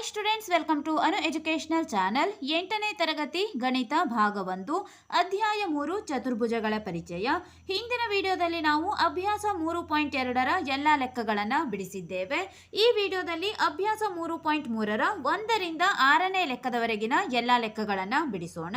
Hi students welcome to Anu educational channel ಎಂಟನೇ ತರಗತಿ ಗಣಿತ ಭಾಗ ಒಂದು ಅಧ್ಯಾಯ ಮೂರು, ಚತುರ್ಭುಜಗಳ ಪರಿಚಯ. ಹಿಂದಿನ ವಿಡಿಯೋದಲ್ಲಿ ನಾವು ಅಭ್ಯಾಸ ಮೂರು ಪಾಯಿಂಟ್ ಎರಡರ ಎಲ್ಲ ಲೆಕ್ಕಗಳನ್ನು ಬಿಡಿಸಿದ್ದೇವೆ. ಈ ವಿಡಿಯೋದಲ್ಲಿ ಅಭ್ಯಾಸ ಮೂರು ಪಾಯಿಂಟ್ ಮೂರರ ಒಂದರಿಂದ ಆರನೇ ಲೆಕ್ಕದವರೆಗಿನ ಎಲ್ಲ ಲೆಕ್ಕಗಳನ್ನು ಬಿಡಿಸೋಣ.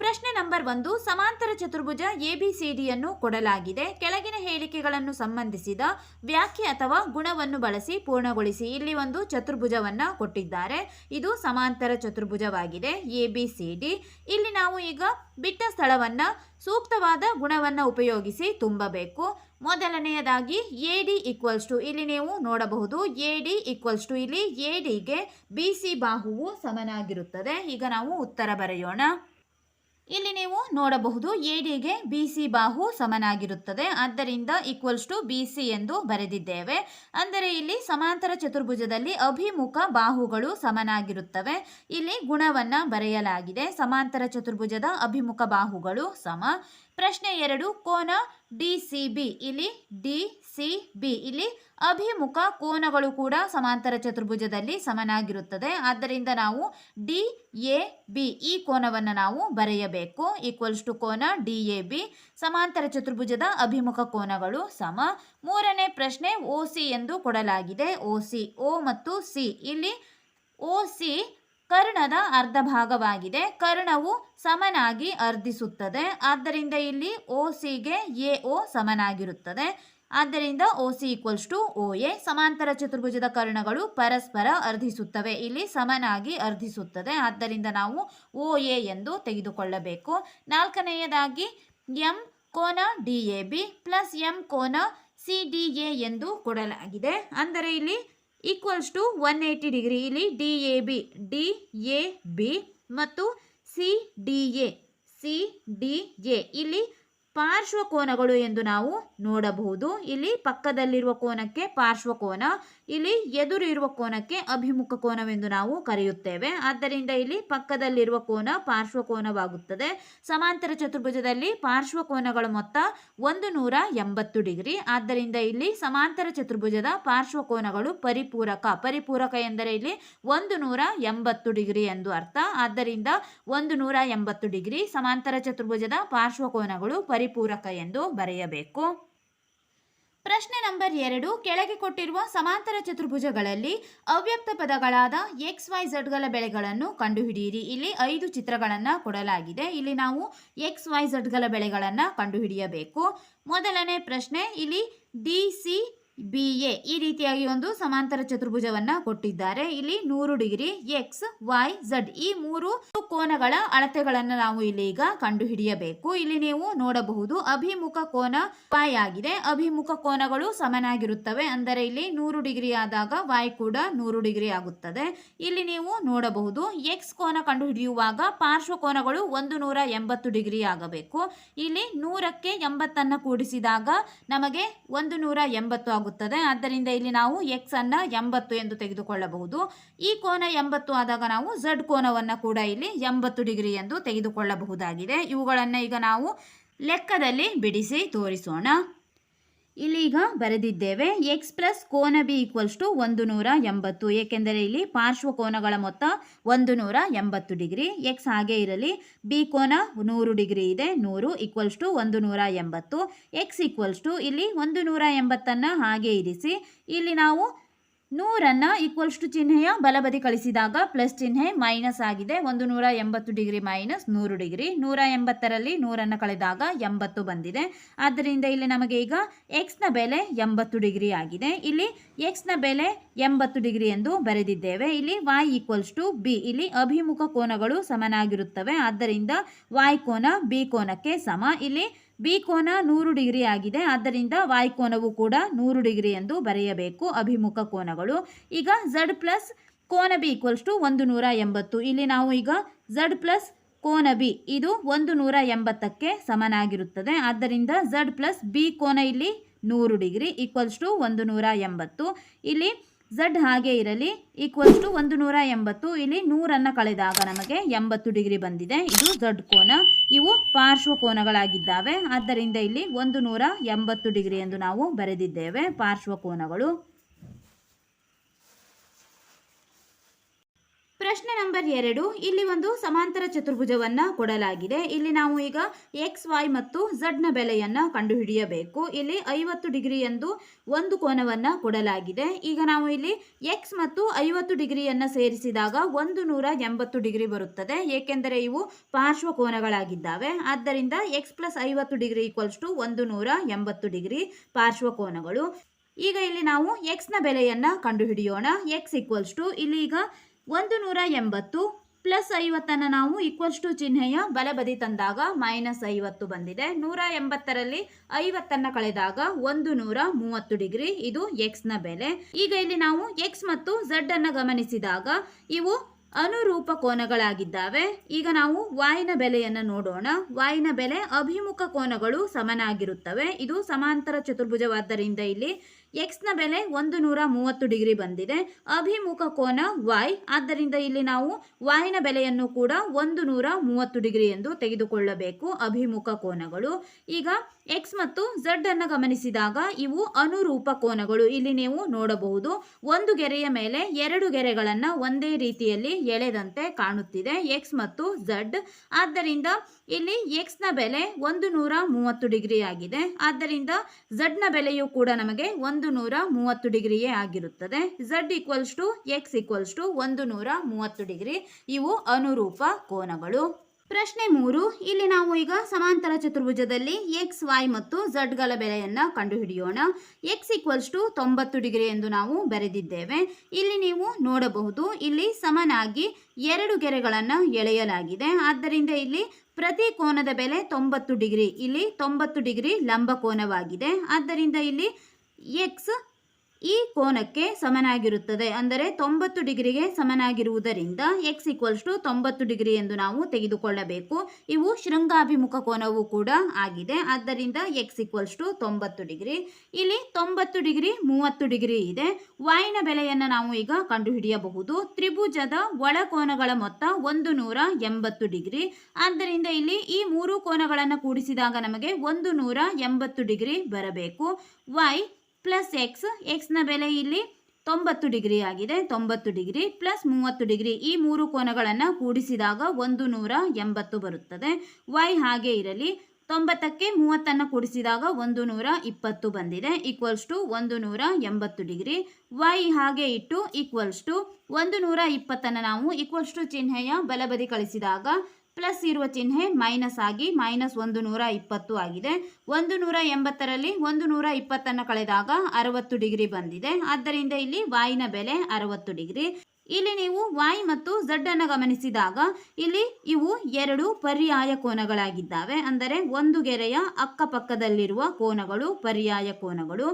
ಪ್ರಶ್ನೆ ನಂಬರ್ ಒಂದು, ಸಮಾಂತರ ಚತುರ್ಭುಜ ಎಬಿಸಿಡಿಯನ್ನು ಕೊಡಲಾಗಿದೆ. ಕೆಳಗಿನ ಹೇಳಿಕೆಗಳನ್ನು ಸಂಬಂಧಿಸಿದ ವ್ಯಾಖ್ಯೆ ಅಥವಾ ಗುಣವನ್ನು ಬಳಸಿ ಪೂರ್ಣಗೊಳಿಸಿ. ಇಲ್ಲಿ ಒಂದು ಚತುರ್ಭುಜವನ್ನು ಕೊಟ್ಟಿದ್ದಾರೆ. ಇದು ಸಮಾಂತರ ಚತುರ್ಭುಜವಾಗಿದೆ, ಎ ಬಿ ಸಿ ಡಿ. ಇಲ್ಲಿ ನಾವು ಈಗ ಬಿಟ್ಟ ಸ್ಥಳವನ್ನು, ಸೂಕ್ತವಾದ ಗುಣವನ್ನು ಉಪಯೋಗಿಸಿ ತುಂಬಬೇಕು. ಮೊದಲನೆಯದಾಗಿ ಎ ಡಿ ಈಕ್ವಲ್ಸ್ ಟು, ಇಲ್ಲಿ ನೀವು ನೋಡಬಹುದು, ಎ ಡಿ ಈಕ್ವಲ್ಸ್ ಟು ಇಲ್ಲಿ ಎ ಡಿಗೆ ಬಿ ಸಿ ಬಾಹುವು ಸಮನಾಗಿರುತ್ತದೆ. ಈಗ ನಾವು ಉತ್ತರ ಬರೆಯೋಣ. ಇಲ್ಲಿ ನೀವು ನೋಡಬಹುದು ಎ ಡಿಗೆ ಬಿ ಸಿ ಬಾಹು ಸಮನಾಗಿರುತ್ತದೆ. ಆದ್ದರಿಂದ ಈಕ್ವಲ್ಸ್ ಟು ಬಿ ಸಿ ಎಂದು ಬರೆದಿದ್ದೇವೆ. ಅಂದರೆ ಇಲ್ಲಿ ಸಮಾಂತರ ಚತುರ್ಭುಜದಲ್ಲಿ ಅಭಿಮುಖ ಬಾಹುಗಳು ಸಮನಾಗಿರುತ್ತವೆ. ಇಲ್ಲಿ ಗುಣವನ್ನು ಬರೆಯಲಾಗಿದೆ. ಸಮಾಂತರ ಚತುರ್ಭುಜದ ಅಭಿಮುಖ ಬಾಹುಗಳು ಸಮ. ಪ್ರಶ್ನೆ ಎರಡು, ಕೋನ ಡಿ ಸಿ ಬಿ. ಇಲ್ಲಿ ಡಿ ಸಿ, ಬಿ. ಇಲ್ಲಿ ಅಭಿಮುಖ ಕೋನಗಳು ಕೂಡ ಸಮಾಂತರ ಚತುರ್ಭುಜದಲ್ಲಿ ಸಮನಾಗಿರುತ್ತದೆ. ಆದ್ದರಿಂದ ನಾವು ಡಿ, ಎ, ಬಿ ಈ ಕೋನವನ್ನು ನಾವು ಬರೆಯಬೇಕು. ಈಕ್ವಲ್ಸ್ ಟು ಕೋನ ಡಿ, ಎ, ಬಿ. ಸಮಾಂತರ ಚತುರ್ಭುಜದ ಅಭಿಮುಖ ಕೋನಗಳು ಸಮ. ಮೂರನೇ ಪ್ರಶ್ನೆ ಓ, ಸಿ ಎಂದು ಕೊಡಲಾಗಿದೆ. ಒ ಸಿ ಒ ಮತ್ತು ಸಿ. ಇಲ್ಲಿ ಒ ಸಿ ಕರ್ಣದ ಅರ್ಧ ಭಾಗವಾಗಿದೆ. ಕರ್ಣವು ಸಮನಾಗಿ ಅರ್ಧಿಸುತ್ತದೆ. ಆದ್ದರಿಂದ ಇಲ್ಲಿ ಓ ಸಿಗೆ ಎ, ಓ ಸಮನಾಗಿರುತ್ತದೆ. ಆದ್ದರಿಂದ O C equals to O A ಸಮಾಂತರ ಚತುರ್ಭುಜದ ಕರ್ಣಗಳು ಪರಸ್ಪರ ಅರ್ಧಿಸುತ್ತವೆ. ಇಲ್ಲಿ ಸಮನಾಗಿ ಅರ್ಧಿಸುತ್ತದೆ. ಆದ್ದರಿಂದ ನಾವು ಓ ಎ ಎಂದು ತೆಗೆದುಕೊಳ್ಳಬೇಕು. ನಾಲ್ಕನೆಯದಾಗಿ ಎಂ ಕೋನ D A B plus M ಕೋನ ಸಿ ಡಿ ಎ ಎಂದು ಕೊಡಲಾಗಿದೆ. ಅಂದರೆ ಇಲ್ಲಿ equals to one eighty degree ಇಲ್ಲಿ D A B D A B ಮತ್ತು C D A C D A ಇಲ್ಲಿ ಪಾರ್ಶ್ವ ಕೋನಗಳು ಎಂದು ನಾವು ನೋಡಬಹುದು. ಇಲ್ಲಿ ಪಕ್ಕದಲ್ಲಿರುವ ಕೋನಕ್ಕೆ ಪಾರ್ಶ್ವ ಕೋನ ಇಲ್ಲಿ ಎದುರು ಇರುವ ಕೋನಕ್ಕೆ ಅಭಿಮುಖ ಕೋನವೆಂದು ನಾವು ಕರೆಯುತ್ತೇವೆ. ಆದ್ದರಿಂದ ಇಲ್ಲಿ ಪಕ್ಕದಲ್ಲಿರುವ ಕೋನ ಪಾರ್ಶ್ವ ಕೋನವಾಗುತ್ತದೆ. ಸಮಾಂತರ ಚತುರ್ಭುಜದಲ್ಲಿ ಪಾರ್ಶ್ವ ಕೋನಗಳ ಮೊತ್ತ ಒಂದು ನೂರ ಎಂಬತ್ತು ಡಿಗ್ರಿ. ಆದ್ದರಿಂದ ಇಲ್ಲಿ ಸಮಾಂತರ ಚತುರ್ಭುಜದ ಪಾರ್ಶ್ವ ಕೋನಗಳು ಪರಿಪೂರಕ. ಪರಿಪೂರಕ ಎಂದರೆ ಇಲ್ಲಿ ಒಂದು ನೂರ ಎಂಬತ್ತು ಡಿಗ್ರಿ ಎಂದು ಅರ್ಥ. ಆದ್ದರಿಂದ ಒಂದು ನೂರ ಎಂಬತ್ತು ಡಿಗ್ರಿ ಸಮಾಂತರ ಚತುರ್ಭುಜದ ಪಾರ್ಶ್ವ ಕೋನಗಳು ಪರಿಪೂರಕ ಎಂದು ಬರೆಯಬೇಕು. ಪ್ರಶ್ನೆ ನಂಬರ್ ಎರಡು, ಕೆಳಗೆ ಕೊಟ್ಟಿರುವ ಸಮಾಂತರ ಚತುರ್ಭುಜಗಳಲ್ಲಿ ಅವ್ಯಕ್ತ ಪದಗಳಾದ ಎಕ್ಸ್, ವೈ ಝಡ್ಗಳ ಬೆಳೆಗಳನ್ನು ಕಂಡುಹಿಡಿಯಿರಿ. ಇಲ್ಲಿ ಐದು ಚಿತ್ರಗಳನ್ನು ಕೊಡಲಾಗಿದೆ. ಇಲ್ಲಿ ನಾವು ಎಕ್ಸ್, ವೈ ಝಡ್ಗಳ ಬೆಳೆಗಳನ್ನು ಕಂಡುಹಿಡಿಯಬೇಕು. ಮೊದಲನೇ ಪ್ರಶ್ನೆ, ಇಲ್ಲಿ ಡಿ, ಸಿ ಬಿ ಎ ಈ ರೀತಿಯಾಗಿ ಒಂದು ಸಮಾಂತರ ಚತುರ್ಭುಜವನ್ನ ಕೊಟ್ಟಿದ್ದಾರೆ. ಇಲ್ಲಿ ನೂರು ಡಿಗ್ರಿ ಎಕ್ಸ್ ವೈ ಝಡ್ ಈ ಮೂರು ಕೋನಗಳ ಅಳತೆಗಳನ್ನು ನಾವು ಇಲ್ಲಿ ಈಗ ಕಂಡುಹಿಡಿಯಬೇಕು. ಇಲ್ಲಿ ನೀವು ನೋಡಬಹುದು ಅಭಿಮುಖ ಕೋನ ವೈ ಆಗಿದೆ. ಅಭಿಮುಖ ಕೋನಗಳು ಸಮನಾಗಿರುತ್ತವೆ. ಅಂದರೆ ಇಲ್ಲಿ ನೂರು ಡಿಗ್ರಿ ಆದಾಗ ವೈ ಕೂಡ ನೂರು ಡಿಗ್ರಿ ಆಗುತ್ತದೆ. ಇಲ್ಲಿ ನೀವು ನೋಡಬಹುದು ಎಕ್ಸ್ ಕೋನ ಕಂಡುಹಿಡಿಯುವಾಗ ಪಾರ್ಶ್ವ ಕೋನಗಳು ಒಂದು ನೂರ ಎಂಬತ್ತು ಡಿಗ್ರಿ ಆಗಬೇಕು. ಇಲ್ಲಿ ನೂರಕ್ಕೆ ಎಂಬತ್ತನ್ನ ಕೂಡಿಸಿದಾಗ ನಮಗೆ ಒಂದು ನೂರ ಎಂಬತ್ತು ಆಗುತ್ತದೆ. ಆದ್ದರಿಂದ ಇಲ್ಲಿ ನಾವು ಎಕ್ಸ್ ಅನ್ನು ಎಂಬತ್ತು ಎಂದು ತೆಗೆದುಕೊಳ್ಳಬಹುದು. ಈ ಕೋನ ಎಂಬತ್ತು ಆದಾಗ ನಾವು ಝಡ್ ಕೋನವನ್ನು ಕೂಡ ಇಲ್ಲಿ ಎಂಬತ್ತು ಡಿಗ್ರಿ ಎಂದು ತೆಗೆದುಕೊಳ್ಳಬಹುದಾಗಿದೆ. ಇವುಗಳನ್ನು ಈಗ ನಾವು ಲೆಕ್ಕದಲ್ಲಿ ಬಿಡಿಸಿ ತೋರಿಸೋಣ. ಇಲ್ಲಿ ಈಗ ಬರೆದಿದ್ದೇವೆ ಎಕ್ಸ್ ಪ್ಲಸ್ ಕೋನ ಬಿ ಈಕ್ವಲ್ಸ್ ಟು ಒಂದು ನೂರ ಎಂಬತ್ತು. ಏಕೆಂದರೆ ಇಲ್ಲಿ ಪಾರ್ಶ್ವಕೋನಗಳ ಮೊತ್ತ ಒಂದು ನೂರ ಎಂಬತ್ತು ಡಿಗ್ರಿ, ಎಕ್ಸ್ ಹಾಗೆ ಇರಲಿ, ಬಿ ಕೋನ ನೂರು ಡಿಗ್ರಿ ಇದೆ, ನೂರು ಈಕ್ವಲ್ಸ್ ಟು ಒಂದು ನೂರ ಎಂಬತ್ತು. ಎಕ್ಸ್ ಈಕ್ವಲ್ಸ್ ಟು ಇಲ್ಲಿ ಒಂದು ನೂರ ಎಂಬತ್ತನ್ನು ಹಾಗೆ ಇರಿಸಿ, ಇಲ್ಲಿ ನಾವು ನೂರನ್ನ ಈಕ್ವಲ್ಸ್ ಟು ಚಿಹ್ನೆಯ ಬಲಬದಿ ಕಳಿಸಿದಾಗ ಪ್ಲಸ್ ಚಿಹ್ನೆ ಮೈನಸ್ ಆಗಿದೆ. ಒಂದು ನೂರ ಎಂಬತ್ತು ಡಿಗ್ರಿ ಮೈನಸ್ ನೂರು ಡಿಗ್ರಿ. ನೂರ ಎಂಬತ್ತರಲ್ಲಿ ನೂರನ್ನು ಕಳೆದಾಗ ಎಂಬತ್ತು ಬಂದಿದೆ. ಆದ್ದರಿಂದ ಇಲ್ಲಿ ನಮಗೆ ಈಗ ಎಕ್ಸ್ನ ಬೆಲೆ ಎಂಬತ್ತು ಡಿಗ್ರಿ ಆಗಿದೆ. ಇಲ್ಲಿ ಎಕ್ಸ್ನ ಬೆಲೆ ಎಂಬತ್ತು ಡಿಗ್ರಿ ಎಂದು ಬರೆದಿದ್ದೇವೆ. ಇಲ್ಲಿ ವಾಯ್ ಈಕ್ವಲ್ಸ್ ಟು ಬಿ ಇಲ್ಲಿ ಅಭಿಮುಖ ಕೋನಗಳು ಸಮನಾಗಿರುತ್ತವೆ. ಆದ್ದರಿಂದ ವಾಯ್ ಕೋನ ಬಿ ಕೋನಕ್ಕೆ ಸಮ. ಇಲ್ಲಿ ಬಿ ಕೋನ ನೂರು ಡಿಗ್ರಿ ಆಗಿದೆ. ಆದ್ದರಿಂದ ವಾಯ್ ಕೋನವು ಕೂಡ ನೂರು ಡಿಗ್ರಿ ಎಂದು ಬರೆಯಬೇಕು. ಅಭಿಮುಖ ಕೋನಗಳು. ಈಗ ಝಡ್ ಪ್ಲಸ್ ಕೋನ ಬಿ ಈಕ್ವಲ್ಸ್ ಟು ಒಂದು ನೂರ ಎಂಬತ್ತು. ಇಲ್ಲಿ ನಾವು ಈಗ ಝಡ್ ಪ್ಲಸ್ ಕೋನ ಬಿ ಇದು ಒಂದು ನೂರ ಎಂಬತ್ತಕ್ಕೆ ಸಮನಾಗಿರುತ್ತದೆ. ಆದ್ದರಿಂದ ಝಡ್ ಪ್ಲಸ್ ಬಿ ಕೋನ ಇಲ್ಲಿ ನೂರು ಡಿಗ್ರಿ ಈಕ್ವಲ್ಸ್ ಟು ಒಂದು ನೂರ ಎಂಬತ್ತು. ಇಲ್ಲಿ ಝಡ್ ಹಾಗೆ ಇರಲಿ ಈಕ್ವಲ್ಸ್ ಟು ಒಂದು ನೂರ ಎಂಬತ್ತು ಇಲ್ಲಿ ನೂರನ್ನು ಕಳೆದಾಗ ನಮಗೆ ಎಂಬತ್ತು ಡಿಗ್ರಿ ಬಂದಿದೆ. ಇದು ಝಡ್ ಕೋನ. ಇವು ಪಾರ್ಶ್ವ ಕೋನಗಳಾಗಿದ್ದಾವೆ. ಆದ್ದರಿಂದ ಇಲ್ಲಿ ಒಂದು ನೂರ ಎಂಬತ್ತು ಡಿಗ್ರಿ ಎಂದು ನಾವು ಬರೆದಿದ್ದೇವೆ. ಪಾರ್ಶ್ವ ಕೋನಗಳು ಪ್ರಶ್ನೆ ನಂಬರ್ ಎರಡು, ಇಲ್ಲಿ ಒಂದು ಸಮಾಂತರ ಚತುರ್ಭುಜವನ್ನ ಕೊಡಲಾಗಿದೆ. ಇಲ್ಲಿ ನಾವು ಈಗ ಎಕ್ಸ್ ವೈ ಮತ್ತು ಝಡ್ನ ಬೆಲೆಯನ್ನ ಕಂಡುಹಿಡಿಯಬೇಕು. ಇಲ್ಲಿ ಐವತ್ತು ಡಿಗ್ರಿ ಎಂದು ಒಂದು ಕೋನವನ್ನ ಕೊಡಲಾಗಿದೆ. ಈಗ ನಾವು ಇಲ್ಲಿ ಎಕ್ಸ್ ಮತ್ತು ಐವತ್ತು ಡಿಗ್ರಿಯನ್ನು ಸೇರಿಸಿದಾಗ ಒಂದು ನೂರ ಎಂಬತ್ತು ಡಿಗ್ರಿ ಬರುತ್ತದೆ. ಏಕೆಂದರೆ ಇವು ಪಾರ್ಶ್ವ ಕೋನಗಳಾಗಿದ್ದಾವೆ. ಆದ್ದರಿಂದ ಎಕ್ಸ್ ಪ್ಲಸ್ ಐವತ್ತು ಡಿಗ್ರಿ ಈಕ್ವಲ್ಸ್ ಟು ಒಂದು ನೂರ ಎಂಬತ್ತು ಡಿಗ್ರಿ ಪಾರ್ಶ್ವ ಕೋನಗಳು. ಈಗ ಇಲ್ಲಿ ನಾವು ಎಕ್ಸ್ನ ಬೆಲೆಯನ್ನ ಕಂಡುಹಿಡಿಯೋಣ. ಎಕ್ಸ್ ಈಕ್ವಲ್ಸ್ ಟು ಇಲ್ಲಿ ಈಗ ಒಂದು ನೂರ ಎಂಬತ್ತು ಪ್ಲಸ್ ಐವತ್ತನ್ನು ನಾವು ಈಕ್ವಲ್ಸ್ ಟು ಚಿಹ್ನೆಯ ಬಲಬದಿ ತಂದಾಗ ಮೈನಸ್ ಐವತ್ತು ಬಂದಿದೆ. ನೂರ ಎಂಬತ್ತರಲ್ಲಿ ಐವತ್ತನ್ನು ಕಳೆದಾಗ ಒಂದು ನೂರ ಮೂವತ್ತು ಡಿಗ್ರಿ, ಇದು ಎಕ್ಸ್ನ ಬೆಲೆ. ಈಗ ಇಲ್ಲಿ ನಾವು ಎಕ್ಸ್ ಮತ್ತು ಝಡ್ ಅನ್ನು ಗಮನಿಸಿದಾಗ ಇವು ಅನುರೂಪ ಕೋನಗಳಾಗಿದ್ದಾವೆ. ಈಗ ನಾವು ವಾಯಿನ ಬೆಲೆಯನ್ನು ನೋಡೋಣ. ವಾಯಿನ ಬೆಲೆ ಅಭಿಮುಖ ಕೋನಗಳು ಸಮನಾಗಿರುತ್ತವೆ. ಇದು ಸಮಾಂತರ ಚತುರ್ಭುಜವಾದ್ದರಿಂದ ಇಲ್ಲಿ ಎಕ್ಸ್ನ ಬೆಲೆ ಒಂದು ನೂರ ಮೂವತ್ತು ಡಿಗ್ರಿ ಬಂದಿದೆ. ಅಭಿಮುಖ ಕೋನ ವಾಯ್ ಆದ್ದರಿಂದ ಇಲ್ಲಿ ನಾವು ವಾಯಿನ ಬೆಲೆಯನ್ನು ಕೂಡ ಒಂದು ನೂರ ಮೂವತ್ತು ಡಿಗ್ರಿ ಎಂದು ತೆಗೆದುಕೊಳ್ಳಬೇಕು ಅಭಿಮುಖ ಕೋನಗಳು. ಈಗ ಎಕ್ಸ್ ಮತ್ತು ಝಡ್ ಅನ್ನು ಗಮನಿಸಿದಾಗ ಇವು ಅನುರೂಪ ಕೋನಗಳು. ಇಲ್ಲಿ ನೀವು ನೋಡಬಹುದು ಒಂದು ಗೆರೆಯ ಮೇಲೆ ಎರಡು ಗೆರೆಗಳನ್ನು ಒಂದೇ ರೀತಿಯಲ್ಲಿ ಎಳೆದಂತೆ ಕಾಣುತ್ತಿದೆ ಎಕ್ಸ್ ಮತ್ತು ಝಡ್ ಆದ್ದರಿಂದ ಇಲ್ಲಿ ಎಕ್ಸ್ನ ಬೆಲೆ ಒಂದು ನೂರ ಮೂವತ್ತು ಡಿಗ್ರಿ ಆಗಿದೆ. ಆದ್ದರಿಂದ ಝಡ್ನ ಬೆಲೆಯು ಕೂಡ ನಮಗೆ ಒಂದು ನೂರ ಮೂವತ್ತು ಡಿಗ್ರಿಯೇ ಆಗಿರುತ್ತದೆ. Z equals to x equals to ಒಂದು ನೂರ ಮೂವತ್ತು ಡಿಗ್ರಿ. ಇವು ಅನುರೂಪ ಕೋನಗಳು. ಪ್ರಶ್ನೆ ಮೂರು, ಇಲ್ಲಿ ನಾವು ಈಗ ಸಮಾಂತರ ಚತುರ್ಭುಜದಲ್ಲಿ ಎಕ್ಸ್ ವೈ ಮತ್ತು ಝಡ್ಗಳ ಬೆಲೆಯನ್ನು ಕಂಡುಹಿಡಿಯೋಣ. ಎಕ್ಸ್ ಈಕ್ವಲ್ಸ್ ಟು ತೊಂಬತ್ತು ಡಿಗ್ರಿ ಎಂದು ನಾವು ಬರೆದಿದ್ದೇವೆ. ಇಲ್ಲಿ ನೀವು ನೋಡಬಹುದು, ಇಲ್ಲಿ ಸಮನಾಗಿ ಎರಡು ಗೆರೆಗಳನ್ನು ಎಳೆಯಲಾಗಿದೆ. ಆದ್ದರಿಂದ ಇಲ್ಲಿ ಪ್ರತಿ ಕೋನದ ಬೆಲೆ ತೊಂಬತ್ತು ಡಿಗ್ರಿ. ಇಲ್ಲಿ ತೊಂಬತ್ತು ಡಿಗ್ರಿ ಲಂಬ ಕೋನವಾಗಿದೆ. ಆದ್ದರಿಂದ ಇಲ್ಲಿ ಎಕ್ಸ್ ಈ ಕೋನಕ್ಕೆ ಸಮನಾಗಿರುತ್ತದೆ. ಅಂದರೆ ತೊಂಬತ್ತು ಡಿಗ್ರಿಗೆ ಸಮನಾಗಿರುವುದರಿಂದ ಎಕ್ಸ್ ಈಕ್ವಲ್ಸ್ ಟು ತೊಂಬತ್ತು ಡಿಗ್ರಿ ಎಂದು ನಾವು ತೆಗೆದುಕೊಳ್ಳಬೇಕು. ಇವು ಶೃಂಗಾಭಿಮುಖ ಕೋನವೂ ಕೂಡ ಆಗಿದೆ. ಆದ್ದರಿಂದ ಎಕ್ಸ್ ಈಕ್ವಲ್ಸ್ ಟು ತೊಂಬತ್ತು ಡಿಗ್ರಿ. ಇಲ್ಲಿ ತೊಂಬತ್ತು ಡಿಗ್ರಿ, ಮೂವತ್ತು ಡಿಗ್ರಿ ಇದೆ. ವಾಯಿನ ಬೆಲೆಯನ್ನು ನಾವು ಈಗ ಕಂಡುಹಿಡಿಯಬಹುದು. ತ್ರಿಭುಜದ ಒಳಕೋನಗಳ ಮೊತ್ತ ಒಂದು ನೂರ ಎಂಬತ್ತು ಡಿಗ್ರಿ. ಆದ್ದರಿಂದ ಇಲ್ಲಿ ಈ ಮೂರು ಕೋನಗಳನ್ನು ಕೂಡಿಸಿದಾಗ ನಮಗೆ ಒಂದು ನೂರ ಎಂಬತ್ತು ಡಿಗ್ರಿ ಬರಬೇಕು. ವೈ ಪ್ಲಸ್ ಎಕ್ಸ್ ಎಕ್ಸ್ನ ಬೆಲೆ ಇಲ್ಲಿ ತೊಂಬತ್ತು ಡಿಗ್ರಿ ಆಗಿದೆ. ತೊಂಬತ್ತು ಡಿಗ್ರಿ ಪ್ಲಸ್ ಮೂವತ್ತು ಡಿಗ್ರಿ. ಈ ಮೂರು ಕೋನಗಳನ್ನು ಕೂಡಿಸಿದಾಗ ಒಂದು ನೂರ ಎಂಬತ್ತು ಬರುತ್ತದೆ. ವೈ ಹಾಗೆ ಇರಲಿ. ತೊಂಬತ್ತಕ್ಕೆ ಮೂವತ್ತನ್ನು ಕೂಡಿಸಿದಾಗ ಒಂದು ನೂರ ಇಪ್ಪತ್ತು ಬಂದಿದೆ. ಈಕ್ವಲ್ಸ್ ಟು ಒಂದು ನೂರ ಎಂಬತ್ತು ಡಿಗ್ರಿ. ವೈ ಹಾಗೆ ಇಟ್ಟು ಈಕ್ವಲ್ಸ್ ಟು ಒಂದು ನೂರ ಇಪ್ಪತ್ತನ್ನು ನಾವು ಈಕ್ವಲ್ಸ್ ಟು ಚಿಹ್ನೆಯ ಬಲಬದಿ ಕಳಿಸಿದಾಗ ಪ್ಲಸ್ ಇರುವ ಚಿಹ್ನೆ ಮೈನಸ್ ಆಗಿ ಮೈನಸ್ ಒಂದು ನೂರ ಇಪ್ಪತ್ತು ಆಗಿದೆ. ಒಂದು ನೂರ ಎಂಬತ್ತರಲ್ಲಿ ಒಂದು ನೂರ ಇಪ್ಪತ್ತನ್ನು ಕಳೆದಾಗ ಅರವತ್ತು ಡಿಗ್ರಿ ಬಂದಿದೆ. ಆದ್ದರಿಂದ ಇಲ್ಲಿ ವಾಯಿನ ಬೆಲೆ ಅರವತ್ತು ಡಿಗ್ರಿ. ಇಲ್ಲಿ ನೀವು ವಾಯ್ ಮತ್ತು ಝಡ್ ಅನ್ನು ಗಮನಿಸಿದಾಗ ಇಲ್ಲಿ ಇವು ಎರಡು ಪರ್ಯಾಯ ಕೋನಗಳಾಗಿದ್ದಾವೆ. ಅಂದರೆ ಒಂದು ಗೆರೆಯ ಅಕ್ಕಪಕ್ಕದಲ್ಲಿರುವ ಕೋನಗಳು ಪರ್ಯಾಯ ಕೋನಗಳು.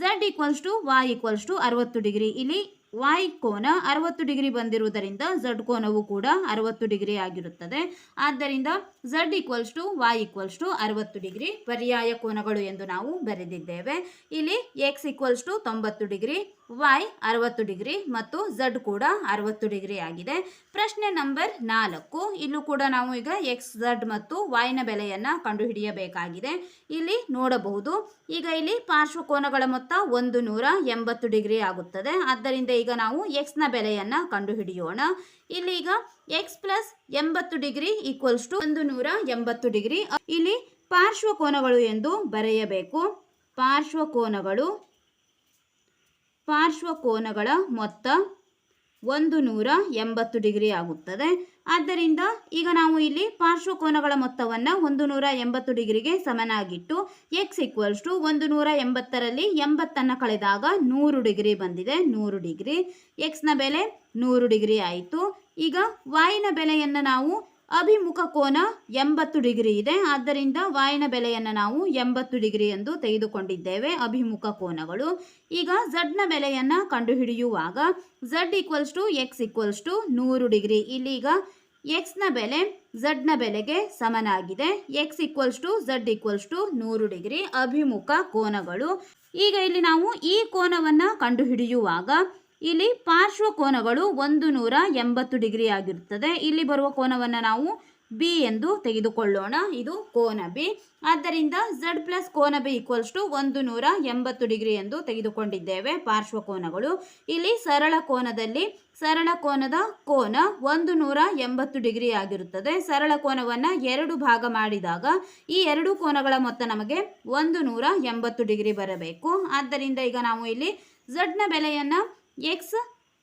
Z equals to y equals to ಅರವತ್ತು ಡಿಗ್ರಿ. ಇಲ್ಲಿ ವಾಯ್ ಕೋನ ಅರವತ್ತು ಡಿಗ್ರಿ ಬಂದಿರುವುದರಿಂದ ಝಡ್ ಕೋನವು ಕೂಡ ಅರವತ್ತು ಡಿಗ್ರಿ ಆಗಿರುತ್ತದೆ. ಆದ್ದರಿಂದ z equals to y equals to ಅರವತ್ತು ಡಿಗ್ರಿ ಪರ್ಯಾಯ ಕೋನಗಳು ಎಂದು ನಾವು ಬರೆದಿದ್ದೇವೆ. ಇಲ್ಲಿ ಎಕ್ಸ್ ಈಕ್ವಲ್ಸ್ ಟು ತೊಂಬತ್ತು ಡಿಗ್ರಿ ವೈ ಅರವತ್ತು ಡಿಗ್ರಿ ಮತ್ತು ಝಡ್ ಕೂಡ ಅರವತ್ತು ಡಿಗ್ರಿ ಆಗಿದೆ. ಪ್ರಶ್ನೆ ನಂಬರ್ ನಾಲ್ಕು. ಇಲ್ಲೂ ಕೂಡ ನಾವು ಈಗ ಎಕ್ಸ್ ಝಡ್ ಮತ್ತು ವಾಯ್ನ ಬೆಲೆಯನ್ನು ಕಂಡುಹಿಡಿಯಬೇಕಾಗಿದೆ. ಇಲ್ಲಿ ನೋಡಬಹುದು. ಈಗ ಇಲ್ಲಿ ಪಾರ್ಶ್ವಕೋನಗಳ ಮೊತ್ತ ಒಂದು ನೂರ ಎಂಬತ್ತು ಡಿಗ್ರಿ ಆಗುತ್ತದೆ. ಆದ್ದರಿಂದ ಈಗ ನಾವು ಎಕ್ಸ್ನ ಬೆಲೆಯನ್ನು ಕಂಡುಹಿಡಿಯೋಣ. ಇಲ್ಲಿ ಈಗ ಎಕ್ಸ್ ಪ್ಲಸ್ ಎಂಬತ್ತು ಡಿಗ್ರಿ ಈಕ್ವಲ್ಸ್ ಟು ಒಂದು ನೂರ ಎಂಬತ್ತು ಡಿಗ್ರಿ. ಇಲ್ಲಿ ಪಾರ್ಶ್ವಕೋನಗಳು ಎಂದು ಬರೆಯಬೇಕು. ಪಾರ್ಶ್ವಕೋನಗಳು, ಪಾರ್ಶ್ವಕೋನಗಳ ಮೊತ್ತ ಒಂದು ನೂರ ಎಂಬತ್ತು ಡಿಗ್ರಿ ಆಗುತ್ತದೆ. ಆದ್ದರಿಂದ ಈಗ ನಾವು ಇಲ್ಲಿ ಪಾರ್ಶ್ವಕೋನಗಳ ಮೊತ್ತವನ್ನು ಒಂದು ನೂರ ಎಂಬತ್ತು ಡಿಗ್ರಿಗೆ ಸಮನಾಗಿಟ್ಟು ಎಕ್ಸ್ ಈಕ್ವಲ್ಸ್ ಟು ಒಂದು ನೂರ ಎಂಬತ್ತರಲ್ಲಿ ಎಂಬತ್ತನ್ನು ಕಳೆದಾಗ ನೂರು ಡಿಗ್ರಿ ಬಂದಿದೆ. ನೂರು ಡಿಗ್ರಿ. ಎಕ್ಸ್ನ ಬೆಲೆ ನೂರು ಡಿಗ್ರಿ ಆಯಿತು. ಈಗ ವಾಯಿನ ಬೆಲೆಯನ್ನು ನಾವು ಅಭಿಮುಖ ಕೋನ ಎಂಬತ್ತು ಡಿಗ್ರಿ ಇದೆ. ಆದ್ದರಿಂದ ವಾಯಿನ ಬೆಲೆಯನ್ನು ನಾವು ಎಂಬತ್ತು ಡಿಗ್ರಿ ಎಂದು ತೆಗೆದುಕೊಂಡಿದ್ದೇವೆ. ಅಭಿಮುಖ ಕೋನಗಳು. ಈಗ ಝಡ್ನ ಬೆಲೆಯನ್ನು ಕಂಡುಹಿಡಿಯುವಾಗ z equals to x equals to ನೂರು ಡಿಗ್ರಿ. ಇಲ್ಲೀಗ ಎಕ್ಸ್ನ ಬೆಲೆ ಝಡ್ನ ಬೆಲೆಗೆ ಸಮನಾಗಿದೆ. X equals to z equals to ನೂರು ಡಿಗ್ರಿ. ಅಭಿಮುಖ ಕೋನಗಳು. ಈಗ ಇಲ್ಲಿ ನಾವು ಈ ಕೋನವನ್ನು ಕಂಡುಹಿಡಿಯುವಾಗ ಇಲ್ಲಿ ಪಾರ್ಶ್ವ ಕೋನಗಳು ಒಂದು ನೂರ ಎಂಬತ್ತು ಡಿಗ್ರಿ ಆಗಿರುತ್ತದೆ. ಇಲ್ಲಿ ಬರುವ ಕೋನವನ್ನು ನಾವು ಬಿ ಎಂದು ತೆಗೆದುಕೊಳ್ಳೋಣ. ಇದು ಕೋನ ಬಿ ಆದ್ದರಿಂದ ಝಡ್ ಪ್ಲಸ್ ಕೋನ ಬಿ ಈಕ್ವಲ್ಸ್ ಟು ಒಂದು ನೂರ ಎಂಬತ್ತು ಡಿಗ್ರಿ ಎಂದು ತೆಗೆದುಕೊಂಡಿದ್ದೇವೆ ಪಾರ್ಶ್ವಕೋನಗಳು ಇಲ್ಲಿ ಸರಳ ಕೋನದಲ್ಲಿ ಸರಳ ಕೋನದ ಕೋನ ಒಂದು ನೂರ ಎಂಬತ್ತು ಡಿಗ್ರಿ ಆಗಿರುತ್ತದೆ. ಸರಳ ಕೋನವನ್ನು ಎರಡು ಭಾಗ ಮಾಡಿದಾಗ ಈ ಎರಡು ಕೋನಗಳ ಮೊತ್ತ ನಮಗೆ ಒಂದು ನೂರ ಎಂಬತ್ತು ಡಿಗ್ರಿ ಬರಬೇಕು. ಆದ್ದರಿಂದ ಈಗ ನಾವು ಇಲ್ಲಿ ಝಡ್ನ ಬೆಲೆಯನ್ನು ಎಕ್ಸ್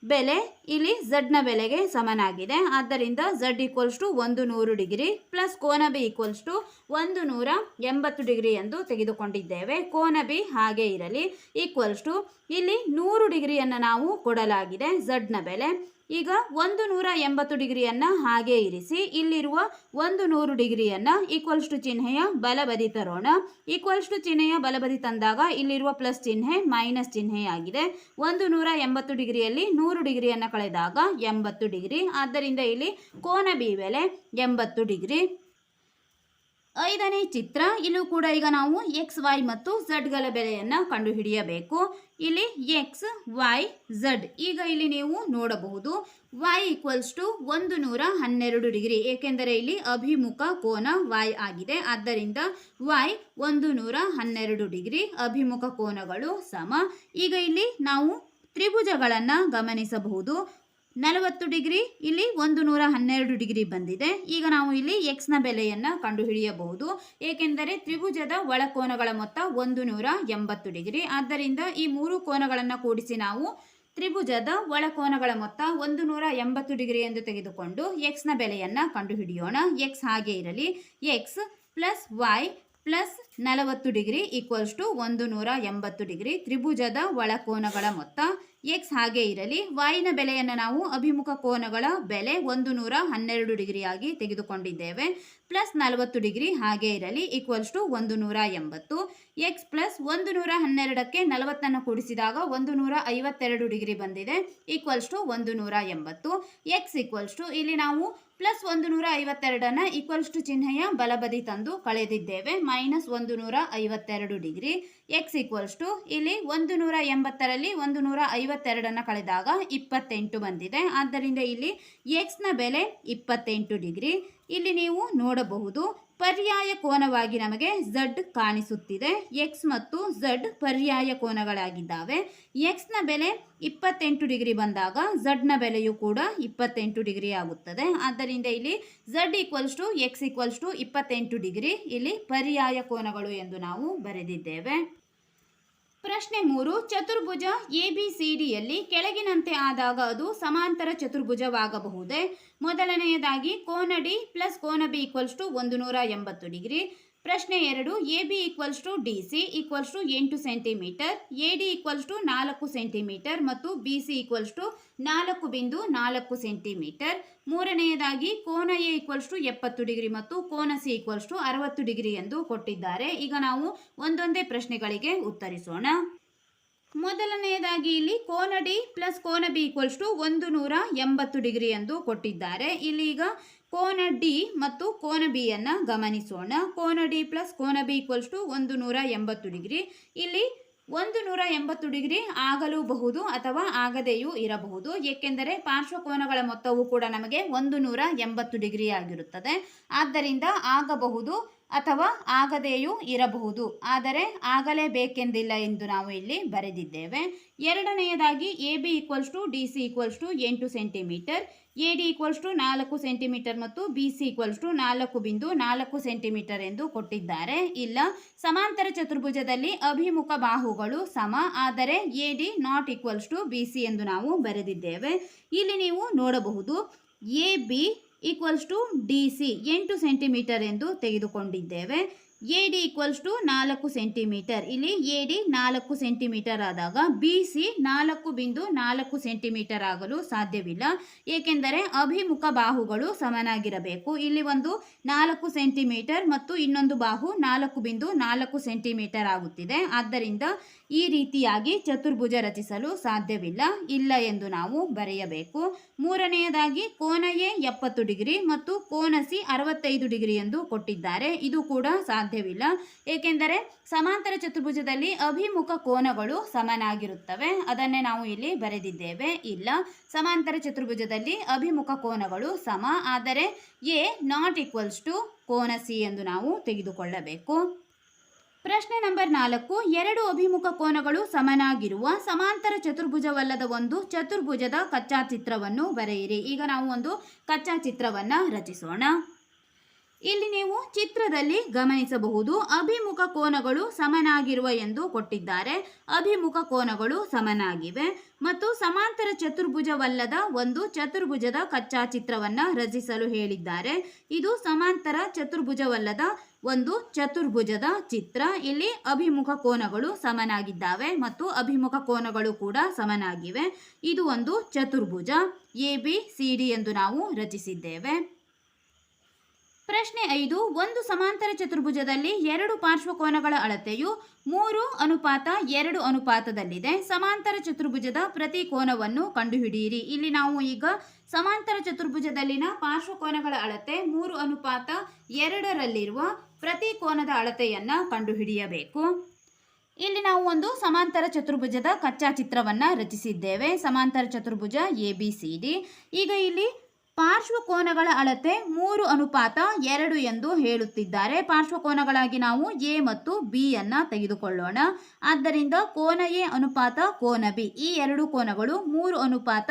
ಬೆಲೆ ಇಲ್ಲಿ ಝಡ್ನ ಬೆಲೆಗೆ ಸಮನಾಗಿದೆ. ಆದ್ದರಿಂದ ಝಡ್ ಈಕ್ವಲ್ಸ್ ಟು ಒಂದು ನೂರು ಡಿಗ್ರಿ ಪ್ಲಸ್ ಕೋನ ಬಿ ಈಕ್ವಲ್ಸ್ ಟು ಒಂದು ನೂರ ಎಂಬತ್ತು ಡಿಗ್ರಿ ಎಂದು ತೆಗೆದುಕೊಂಡಿದ್ದೇವೆ. ಕೋನ ಬಿ ಹಾಗೆ ಇರಲಿ. ಈಕ್ವಲ್ಸ್ ಟು ಇಲ್ಲಿ ನೂರು ಡಿಗ್ರಿಯನ್ನು ನಾವು ಕೊಡಲಾಗಿದೆ. ಝಡ್ನ ಬೆಲೆ. ಈಗ ಒಂದು ನೂರ ಎಂಬತ್ತು ಡಿಗ್ರಿಯನ್ನು ಹಾಗೆ ಇರಿಸಿ, ಇಲ್ಲಿರುವ ಒಂದು ನೂರು ಡಿಗ್ರಿಯನ್ನು ಈಕ್ವಲ್ಸ್ ಟು ಚಿಹ್ನೆಯ ಬಲಬದಿ ತರೋಣ. ಈಕ್ವಲ್ಸ್ ಟು ಚಿಹ್ನೆಯ ಬಲಬದಿ ತಂದಾಗ ಇಲ್ಲಿರುವ ಪ್ಲಸ್ ಚಿಹ್ನೆ ಮೈನಸ್ ಚಿಹ್ನೆಯಾಗಿದೆ ಒಂದು ನೂರ ಎಂಬತ್ತು ಡಿಗ್ರಿಯಲ್ಲಿ ನೂರು ಡಿಗ್ರಿಯನ್ನು ಕಳೆದಾಗ ಎಂಬತ್ತು ಡಿಗ್ರಿ. ಆದ್ದರಿಂದ ಇಲ್ಲಿ ಕೋನ ಬಿ ಬೆಲೆ ಎಂಬತ್ತು ಡಿಗ್ರಿ. ಐದನೇ ಚಿತ್ರ. ಇಲ್ಲೂ ಕೂಡ ಈಗ ನಾವು ಎಕ್ಸ್ ವೈ ಮತ್ತು ಝಡ್ಗಳ ಬೆಲೆಯನ್ನು ಕಂಡುಹಿಡಿಯಬೇಕು. ಇಲ್ಲಿ ಎಕ್ಸ್ ವೈ ಝಡ್ ಈಗ ಇಲ್ಲಿ ನೀವು ನೋಡಬಹುದು. ವೈ ಈಕ್ವಲ್ಸ್ ಟು ಒಂದು ನೂರ ಹನ್ನೆರಡು ಡಿಗ್ರಿ. ಏಕೆಂದರೆ ಇಲ್ಲಿ ಅಭಿಮುಖ ಕೋನ ವೈ ಆಗಿದೆ. ಆದ್ದರಿಂದ ವೈ ಒಂದು ನೂರ ಹನ್ನೆರಡು ಡಿಗ್ರಿ. ಅಭಿಮುಖ ಕೋನಗಳು ಸಮ. ಈಗ ಇಲ್ಲಿ ನಾವು ತ್ರಿಭುಜಗಳನ್ನು ಗಮನಿಸಬಹುದು. ನಲವತ್ತು ಡಿಗ್ರಿ, ಇಲ್ಲಿ ಒಂದು ನೂರ ಹನ್ನೆರಡು ಡಿಗ್ರಿ ಬಂದಿದೆ. ಈಗ ನಾವು ಇಲ್ಲಿ ಎಕ್ಸ್ನ ಬೆಲೆಯನ್ನು ಕಂಡುಹಿಡಿಯಬಹುದು. ಏಕೆಂದರೆ ತ್ರಿಭುಜದ ಒಳಕೋನಗಳ ಮೊತ್ತ ಒಂದು ನೂರ ಎಂಬತ್ತು ಡಿಗ್ರಿ. ಆದ್ದರಿಂದ ಈ ಮೂರು ಕೋನಗಳನ್ನು ಕೂಡಿಸಿ ನಾವು ತ್ರಿಭುಜದ ಒಳಕೋನಗಳ ಮೊತ್ತ ಒಂದು ನೂರ ಎಂಬತ್ತು ಡಿಗ್ರಿ ಎಂದು ತೆಗೆದುಕೊಂಡು ಎಕ್ಸ್ನ ಬೆಲೆಯನ್ನು ಕಂಡುಹಿಡಿಯೋಣ. ಎಕ್ಸ್ ಹಾಗೆ ಇರಲಿ. ಎಕ್ಸ್ ಪ್ಲಸ್ ವೈ ಪ್ಲಸ್ ನಲವತ್ತು ಡಿಗ್ರಿ ಈಕ್ವಲ್ಸ್ ಟು ಒಂದು ನೂರ ಎಂಬತ್ತು ಡಿಗ್ರಿ ತ್ರಿಭುಜದ ಒಳಕೋನಗಳ ಮೊತ್ತ ಎಕ್ಸ್ ಹಾಗೆ ಇರಲಿ. ವಾಯಿನ ಬೆಲೆಯನ್ನು ನಾವು ಅಭಿಮುಖ ಕೋನಗಳ ಬೆಲೆ ಒಂದು ನೂರ ಹನ್ನೆರಡು ಡಿಗ್ರಿಯಾಗಿ ತೆಗೆದುಕೊಂಡಿದ್ದೇವೆ. ಪ್ಲಸ್ ನಲವತ್ತು ಡಿಗ್ರಿ ಹಾಗೆ ಇರಲಿ ಈಕ್ವಲ್ಸ್ ಟು ಒಂದು ನೂರ ಎಂಬತ್ತು. ಎಕ್ಸ್ ಪ್ಲಸ್ ಒಂದು ನೂರ ಹನ್ನೆರಡಕ್ಕೆ ನಲವತ್ತನ್ನು ಕೂಡಿಸಿದಾಗ ಒಂದು ನೂರ ಐವತ್ತೆರಡು ಡಿಗ್ರಿ ಬಂದಿದೆ. ಈಕ್ವಲ್ಸ್ ಟು ಒಂದು ನೂರ ಎಂಬತ್ತು. ಎಕ್ಸ್ ಈಕ್ವಲ್ಸ್ ಟು ಇಲ್ಲಿ ನಾವು ಪ್ಲಸ್ ಒಂದು ನೂರ ಐವತ್ತೆರಡನ್ನು ಈಕ್ವಲ್ಸ್ ಟು ಚಿಹ್ನೆಯ ಬಲಬದಿ ತಂದು ಕಳೆದಿದ್ದೇವೆ. ಮೈನಸ್ ಒಂದು ನೂರ ಐವತ್ತೆರಡು ಡಿಗ್ರಿ. ಎಕ್ಸ್ ಈಕ್ವಲ್ಸ್ ಟು ಇಲ್ಲಿ ಒಂದು ನೂರ ಎಂಬತ್ತರಲ್ಲಿ ಒಂದು ನೂರ ಐವತ್ತೆರಡನ್ನು ಕಳೆದಾಗ ಇಪ್ಪತ್ತೆಂಟು ಬಂದಿದೆ. ಆದ್ದರಿಂದ ಇಲ್ಲಿ ಎಕ್ಸ್ನ ಬೆಲೆ ಇಪ್ಪತ್ತೆಂಟು ಡಿಗ್ರಿ. ಇಲ್ಲಿ ನೀವು ನೋಡಬಹುದು ಪರ್ಯಾಯ ಕೋನವಾಗಿ ನಮಗೆ ಝಡ್ ಕಾಣಿಸುತ್ತಿದೆ. ಎಕ್ಸ್ ಮತ್ತು ಝಡ್ ಪರ್ಯಾಯ ಕೋನಗಳಾಗಿದ್ದಾವೆ. ಎಕ್ಸ್ನ ಬೆಲೆ ಇಪ್ಪತ್ತೆಂಟು ಡಿಗ್ರಿ ಬಂದಾಗ ಝಡ್ನ ಬೆಲೆಯು ಕೂಡ ಇಪ್ಪತ್ತೆಂಟು ಡಿಗ್ರಿ ಆಗುತ್ತದೆ. ಆದ್ದರಿಂದ ಇಲ್ಲಿ z equals to x equals to ಇಪ್ಪತ್ತೆಂಟು ಡಿಗ್ರಿ ಇಲ್ಲಿ ಪರ್ಯಾಯ ಕೋನಗಳು ಎಂದು ನಾವು ಬರೆದಿದ್ದೇವೆ. ಪ್ರಶ್ನೆ ಮೂರು, ಚತುರ್ಭುಜ ಎ ಬಿ ಸಿ ಡಿಯಲ್ಲಿ ಕೆಳಗಿನಂತೆ ಆದಾಗ ಅದು ಸಮಾಂತರ ಚತುರ್ಭುಜವಾಗಬಹುದೇ? ಮೊದಲನೆಯದಾಗಿ, ಕೋನ ಡಿ ಪ್ಲಸ್ ಕೋನ ಬಿ ಈಕ್ವಲ್ಸ್ ಟು ಒಂದು ನೂರ ಎಂಬತ್ತು ಡಿಗ್ರಿ. ಪ್ರಶ್ನೆ ಎರಡು A B equals to D C equals to ಎಂಟು centimetre A D equals to ನಾಲ್ಕು ಸೆಂಟಿಮೀಟರ್ ಮತ್ತು ಬಿ ಸಿ ಈಕ್ವಲ್ಸ್ ಟು ನಾಲ್ಕು ಬಿಂದು ನಾಲ್ಕು ಸೆಂಟಿಮೀಟರ್ ಮೂರನೆಯದಾಗಿ, ಕೋನ ಎ ಈಕ್ವಲ್ಸ್ ಟು ಎಪ್ಪತ್ತು ಡಿಗ್ರಿ ಮತ್ತು ಕೋನ ಸಿ ಈಕ್ವಲ್ಸ್ ಟು ಅರವತ್ತು ಡಿಗ್ರಿ ಎಂದು ಕೊಟ್ಟಿದ್ದಾರೆ. ಈಗ ನಾವು ಒಂದೊಂದೇ ಪ್ರಶ್ನೆಗಳಿಗೆ ಉತ್ತರಿಸೋಣ. ಮೊದಲನೆಯದಾಗಿ ಇಲ್ಲಿ ಕೋನ ಡಿ ಪ್ಲಸ್ ಕೋನ ಬಿ ಈಕ್ವಲ್ಸ್ ಟು ಒಂದು ನೂರ ಎಂಬತ್ತು ಡಿಗ್ರಿ ಎಂದು ಕೊಟ್ಟಿದ್ದಾರೆ. ಇಲ್ಲಿ ಈಗ ಕೋನ ಡಿ ಮತ್ತು ಕೋನ ಬಿಯನ್ನು ಗಮನಿಸೋಣ. ಕೋನ ಡಿ ಪ್ಲಸ್ ಕೋನ ಬಿ ಈಕ್ವಲ್ಸ್ ಟು ಒಂದು ನೂರ ಎಂಬತ್ತು ಡಿಗ್ರಿ. ಇಲ್ಲಿ ಒಂದು ನೂರ ಎಂಬತ್ತು ಡಿಗ್ರಿ ಆಗಲೂಬಹುದು ಅಥವಾ ಆಗದೆಯೂ ಇರಬಹುದು. ಏಕೆಂದರೆ ಪಾರ್ಶ್ವಕೋನಗಳ ಮೊತ್ತವು ಕೂಡ ನಮಗೆ ಒಂದು ನೂರ ಎಂಬತ್ತು ಡಿಗ್ರಿ ಆಗಿರುತ್ತದೆ. ಆದ್ದರಿಂದ ಆಗಬಹುದು ಅಥವಾ ಆಗದೆಯೂ ಇರಬಹುದು. ಆದರೆ ಆಗಲೇಬೇಕೆಂದಿಲ್ಲ ಎಂದು ನಾವು ಇಲ್ಲಿ ಬರೆದಿದ್ದೇವೆ. ಎರಡನೆಯದಾಗಿ A B equals to D C equals to ಎಂಟು centimetre. A D equals to ನಾಲ್ಕು ಸೆಂಟಿಮೀಟರ್ ಮತ್ತು ಬಿ ಸಿ ಈಕ್ವಲ್ಸ್ ಟು ನಾಲ್ಕು ಬಿಂದು ನಾಲ್ಕು ಸೆಂಟಿಮೀಟರ್ ಎಂದು ಕೊಟ್ಟಿದ್ದಾರೆ. ಇಲ್ಲ, ಸಮಾಂತರ ಚತುರ್ಭುಜದಲ್ಲಿ ಅಭಿಮುಖ ಬಾಹುಗಳು ಸಮ, ಆದರೆ A D not equals to B C ಎಂದು ನಾವು ಬರೆದಿದ್ದೇವೆ. ಇಲ್ಲಿ ನೀವು ನೋಡಬಹುದು, A B equals to D C ಎಂಟು ಸೆಂಟಿಮೀಟರ್ ಎಂದು ತೆಗೆದುಕೊಂಡಿದ್ದೇವೆ. ಎ ಡಿ ಈಕ್ವಲ್ಸ್ ಟು ನಾಲ್ಕು ಸೆಂಟಿಮೀಟರ್ ಇಲ್ಲಿ ಎ ಡಿ ನಾಲ್ಕು ಸೆಂಟಿಮೀಟರ್ ಆದಾಗ ಬಿ ಸಿ ನಾಲ್ಕು ಬಿಂದು ನಾಲ್ಕು ಸೆಂಟಿಮೀಟರ್ ಆಗಲು ಸಾಧ್ಯವಿಲ್ಲ. ಏಕೆಂದರೆ ಅಭಿಮುಖ ಬಾಹುಗಳು ಸಮನಾಗಿರಬೇಕು. ಇಲ್ಲಿ ಒಂದು ನಾಲ್ಕು ಸೆಂಟಿಮೀಟರ್ ಮತ್ತು ಇನ್ನೊಂದು ಬಾಹು ನಾಲ್ಕು ಬಿಂದು ನಾಲ್ಕು ಸೆಂಟಿಮೀಟರ್ ಆಗುತ್ತಿದೆ. ಆದ್ದರಿಂದ ಈ ರೀತಿಯಾಗಿ ಚತುರ್ಭುಜ ರಚಿಸಲು ಸಾಧ್ಯವಿಲ್ಲ. ಇಲ್ಲ ಎಂದು ನಾವು ಬರೆಯಬೇಕು. ಮೂರನೆಯದಾಗಿ ಕೋನ ಎ ಎಪ್ಪತ್ತು ಡಿಗ್ರಿ ಮತ್ತು ಕೋನ ಸಿ ಅರವತ್ತೈದು ಡಿಗ್ರಿ ಎಂದು ಕೊಟ್ಟಿದ್ದಾರೆ. ಇದು ಕೂಡ ಸಾಧ್ಯವಿಲ್ಲ. ಏಕೆಂದರೆ ಸಮಾಂತರ ಚತುರ್ಭುಜದಲ್ಲಿ ಅಭಿಮುಖ ಕೋನಗಳು ಸಮನಾಗಿರುತ್ತವೆ. ಅದನ್ನೇ ನಾವು ಇಲ್ಲಿ ಬರೆದಿದ್ದೇವೆ. ಇಲ್ಲ. ಸಮಾಂತರ ಚತುರ್ಭುಜದಲ್ಲಿ ಅಭಿಮುಖ ಕೋನಗಳು ಸಮ. ಆದರೆ ಎ ನಾಟ್ ಈಕ್ವಲ್ಸ್ ಟು ಕೋನ ಸಿ ಎಂದು ನಾವು ತೆಗೆದುಕೊಳ್ಳಬೇಕು. ಪ್ರಶ್ನೆ ನಂಬರ್ ನಾಲ್ಕು, ಎರಡು ಅಭಿಮುಖ ಕೋನಗಳು ಸಮನಾಗಿರುವ ಸಮಾಂತರ ಚತುರ್ಭುಜವಲ್ಲದ ಒಂದು ಚತುರ್ಭುಜದ ಕಚ್ಚಾ ಚಿತ್ರವನ್ನು ಬರೆಯಿರಿ. ಈಗ ನಾವು ಒಂದು ಕಚ್ಚಾ ಚಿತ್ರವನ್ನು ರಚಿಸೋಣ. ಇಲ್ಲಿ ನೀವು ಚಿತ್ರದಲ್ಲಿ ಗಮನಿಸಬಹುದು ಅಭಿಮುಖ ಕೋನಗಳು ಸಮನಾಗಿರುವ ಎಂದು ಕೊಟ್ಟಿದ್ದಾರೆ. ಅಭಿಮುಖ ಕೋನಗಳು ಸಮನಾಗಿವೆ. ಮತ್ತು ಸಮಾಂತರ ಚತುರ್ಭುಜವಲ್ಲದ ಒಂದು ಚತುರ್ಭುಜದ ಕಚ್ಚಾ ಚಿತ್ರವನ್ನ ರಚಿಸಲು ಹೇಳಿದ್ದಾರೆ. ಇದು ಸಮಾಂತರ ಚತುರ್ಭುಜವಲ್ಲದ ಒಂದು ಚತುರ್ಭುಜದ ಚಿತ್ರ. ಇಲ್ಲಿ ಅಭಿಮುಖ ಕೋನಗಳು ಸಮನಾಗಿದ್ದಾವೆ ಮತ್ತು ಅಭಿಮುಖ ಕೋನಗಳು ಕೂಡ ಸಮನಾಗಿವೆ. ಇದು ಒಂದು ಚತುರ್ಭುಜ. ಎ, ಬಿ, ಸಿ, ಡಿ ಎಂದು ನಾವು ರಚಿಸಿದ್ದೇವೆ. ಪ್ರಶ್ನೆ ಐದು, ಒಂದು ಸಮಾಂತರ ಚತುರ್ಭುಜದಲ್ಲಿ ಎರಡು ಪಾರ್ಶ್ವಕೋನಗಳ ಅಳತೆಯು ಮೂರು ಅನುಪಾತ ಎರಡು ಅನುಪಾತದಲ್ಲಿದೆ. ಸಮಾಂತರ ಚತುರ್ಭುಜದ ಪ್ರತಿ ಕೋನವನ್ನು ಕಂಡುಹಿಡಿಯಿರಿ. ಇಲ್ಲಿ ನಾವು ಈಗ ಸಮಾಂತರ ಚತುರ್ಭುಜದಲ್ಲಿನ ಪಾರ್ಶ್ವಕೋನಗಳ ಅಳತೆ ಮೂರು ಅನುಪಾತ ಎರಡರಲ್ಲಿರುವ ಪ್ರತಿ ಕೋನದ ಅಳತೆಯನ್ನು ಕಂಡುಹಿಡಿಯಬೇಕು. ಇಲ್ಲಿ ನಾವು ಒಂದು ಸಮಾಂತರ ಚತುರ್ಭುಜದ ಕಚ್ಚಾ ಚಿತ್ರವನ್ನ ರಚಿಸಿದ್ದೇವೆ. ಸಮಾಂತರ ಚತುರ್ಭುಜ ಎ ಬಿ ಸಿ ಡಿ ಈಗ ಇಲ್ಲಿ ಪಾರ್ಶ್ವಕೋನಗಳ ಅಳತೆ ಮೂರು ಅನುಪಾತ ಎರಡು ಎಂದು ಹೇಳುತ್ತಿದ್ದಾರೆ. ಪಾರ್ಶ್ವಕೋನಗಳಾಗಿ ನಾವು ಎ ಮತ್ತು ಬಿ ಅನ್ನ ತೆಗೆದುಕೊಳ್ಳೋಣ. ಆದ್ದರಿಂದ ಕೋನ ಎ ಅನುಪಾತ, ಕೋನ ಬಿ. ಈ ಎರಡು ಕೋನಗಳು ಮೂರು ಅನುಪಾತ